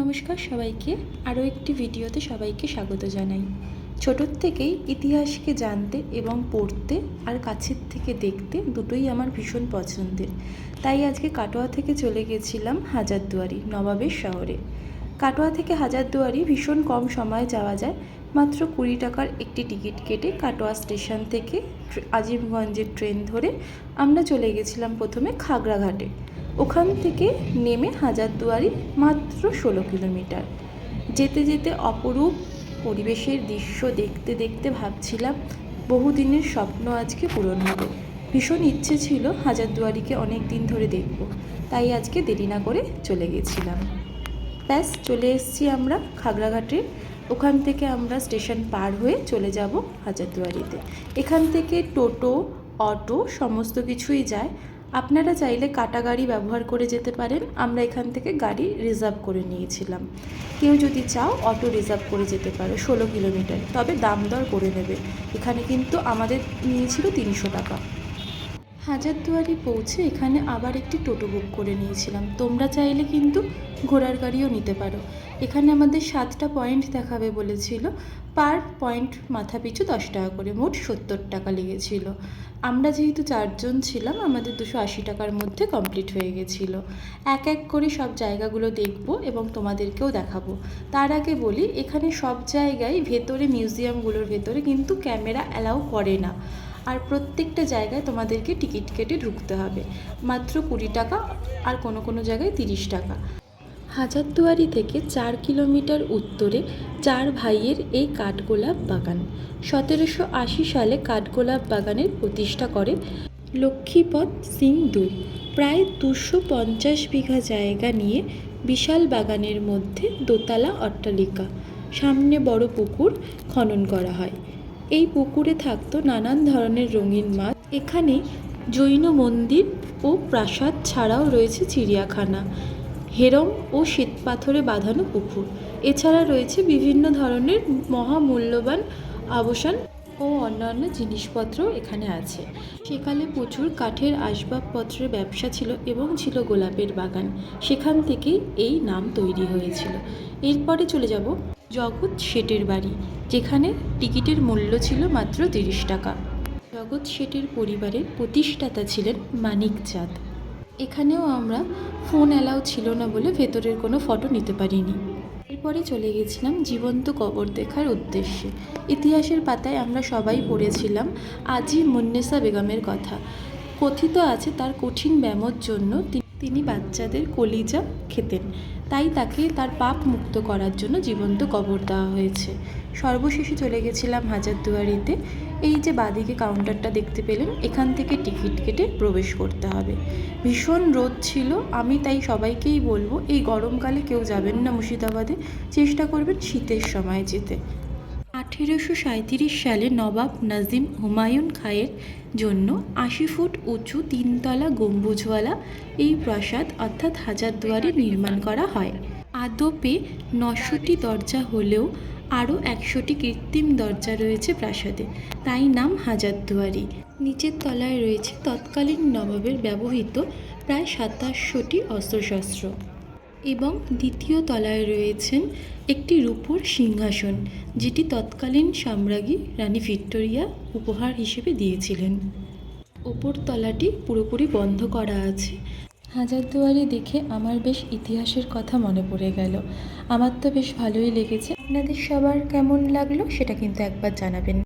নমস্কার সবাইকে। আরও একটি ভিডিওতে সবাইকে স্বাগত জানাই। ছোটোর থেকেই ইতিহাসকে জানতে এবং পড়তে আর কাছের থেকে দেখতে দুটোই আমার ভীষণ পছন্দের। তাই আজকে কাটোয়া থেকে চলে গেছিলাম হাজারদুয়ারি, নবাবের শহরে। কাটোয়া থেকে হাজারদুয়ারি ভীষণ কম সময়ে যাওয়া যায়। মাত্র কুড়ি টাকার একটি টিকিট কেটে কাটোয়া স্টেশন থেকে আজিমগঞ্জের ট্রেন ধরে আমরা চলে গেছিলাম প্রথমে খাগড়াঘাটে। ওখান থেকে নেমে হাজারদুয়ারি মাত্র ষোলো কিলোমিটার। যেতে যেতে অপরূপ পরিবেশের দৃশ্য দেখতে দেখতে ভাবছিলাম, বহুদিনের স্বপ্ন আজকে পূরণ হবে। ভীষণ ইচ্ছে ছিল হাজারদুয়ারিকে অনেক দিন ধরে দেখব, তাই আজকে দেরি না করে চলে গেছিলাম। ব্যাস, চলে এসেছি আমরা খাগড়াঘাটে ওখান থেকে আমরা স্টেশন পার হয়ে চলে যাব হাজারদুয়ারিতে। এখান থেকে টোটো, অটো, সমস্ত কিছুই যায়। আপনারা চাইলে কাটা গাড়ি ব্যবহার করে যেতে পারেন। আমরা এখান থেকে গাড়ি রিজার্ভ করে নিয়েছিলাম। কেউ যদি চাও অটো রিজার্ভ করে যেতে পারো, ষোলো কিলোমিটার। তবে দাম দর করে নেবে। এখানে কিন্তু আমাদের নিয়েছিল তিনশো টাকা। হাজারদুয়ারি পৌঁছে এখানে আবার একটি টোটো বুক করে নিয়েছিলাম। তোমরা চাইলে কিন্তু ঘোড়ার গাড়িও নিতে পারো। এখানে আমাদের সাতটা পয়েন্ট দেখাবে বলেছিল। পার পয়েন্ট মাথা পিছু দশ টাকা করে, মোট সত্তর টাকা লেগেছিল। আমরা যেহেতু চারজন ছিলাম, আমাদের দুশো আশি টাকার মধ্যে কমপ্লিট হয়ে গেছিল। এক এক করে সব জায়গাগুলো দেখব এবং তোমাদেরকেও দেখাবো। তার আগে বলি, এখানে সব জায়গায় ভেতরে মিউজিয়ামগুলোর ভেতরে কিন্তু ক্যামেরা অ্যালাউ করে না। আর প্রত্যেকটা জায়গায় তোমাদেরকে টিকিট কেটে ঢুকতে হবে। মাত্র কুড়ি টাকা, আর কোনো কোনো জায়গায় তিরিশ টাকা। হাজারদুয়ারি থেকে চার কিলোমিটার উত্তরে চার ভাইয়ের এই কাঠগোলাপ বাগান। সতেরোশো আশি সালে কাঠগোলাপ বাগানের প্রতিষ্ঠা করে লক্ষ্মীপদ সিং দুই। প্রায় দুশো পঞ্চাশ বিঘা জায়গা নিয়ে বিশাল বাগানের মধ্যে দোতলা অট্টালিকা, সামনে বড় পুকুর খনন করা হয়। এই পুকুরে থাকতো নানান ধরনের রঙিন মাছ। এখানে জৈন মন্দির ও প্রাসাদ ছাড়াও রয়েছে চিড়িয়াখানা। হেরম ও শ্বেতপাথরে বাঁধানো পুকুর। এছাড়া রয়েছে বিভিন্ন ধরনের মহামূল্যবান আবসান ও অন্যান্য জিনিসপত্র এখানে আছে। সেকালে প্রচুর কাঠের আসবাবপত্রের ব্যবসা ছিল এবং ছিল গোলাপের বাগান। সেখান থেকেই এই নাম তৈরি হয়েছিল। এরপরে চলে যাব জগৎ শেঠের বাড়ি, যেখানে টিকিটের মূল্য ছিল মাত্র তিরিশ টাকা। জগৎ শেঠের পরিবারের প্রতিষ্ঠাতা ছিলেন মানিক চাঁদ এখানেও আমরা ফোন অ্যালাউ ছিল না বলে ভেতরের কোনো ফটো নিতে পারিনি। এরপরে চলে গেছিলাম জীবন্ত কবর দেখার উদ্দেশ্যে। ইতিহাসের পাতায় আমরা সবাই পড়েছিলাম আজি মুন্নেসা বেগমের কথা। কথিত আছে তার কঠিন ব্যামোর জন্য তিনি বাচ্চাদের কলিজা খেতেন। তাই তাকে তার পাপ মুক্ত করার জন্য জীবন্ত কবর দেওয়া হয়েছে। সর্বশেষে চলে গেছিলাম হাজারদুয়ারিতে। এই যে বাদিকে কাউন্টারটা দেখতে পেলেন, এখান থেকে টিকিট কেটে প্রবেশ করতে হবে। ভীষণ রোদ ছিল, আমি তাই সবাইকেই বলব, এই গরমকালে কেউ যাবেন না মুর্শিদাবাদে। চেষ্টা করবেন শীতের সময় যেতে। আঠেরোশো সাঁইত্রিশ সালে নবাব নাজিম হুমায়ুন খাঁয়ের জন্য আশি ফুট উঁচু তিনতলা গম্বুজওয়ালা এই প্রাসাদ অর্থাৎ হাজারদুয়ারি নির্মাণ করা হয়। আদপে নশোটি দরজা হলেও আরও একশোটি কৃত্রিম দরজা রয়েছে প্রাসাদে, তাই নাম হাজারদুয়ারি। নিচের তলায় রয়েছে তৎকালীন নবাবের ব্যবহৃত প্রায় সাতাশশোটি অস্ত্রশস্ত্র। এবং দ্বিতীয় তলায় রয়েছেন একটি রূপোর সিংহাসন, যেটি তৎকালীন সাম্রাজ্ঞী রানী ভিক্টোরিয়া উপহার হিসেবে দিয়েছিলেন। ওপর তলাটি পুরোপুরি বন্ধ করা আছে। হাজারদুয়ারি দেখে আমার বেশ ইতিহাসের কথা মনে পড়ে গেল। আমার তো বেশ ভালোই লেগেছে। আপনাদের সবার কেমন লাগল সেটা কিন্তু একবার জানাবেন।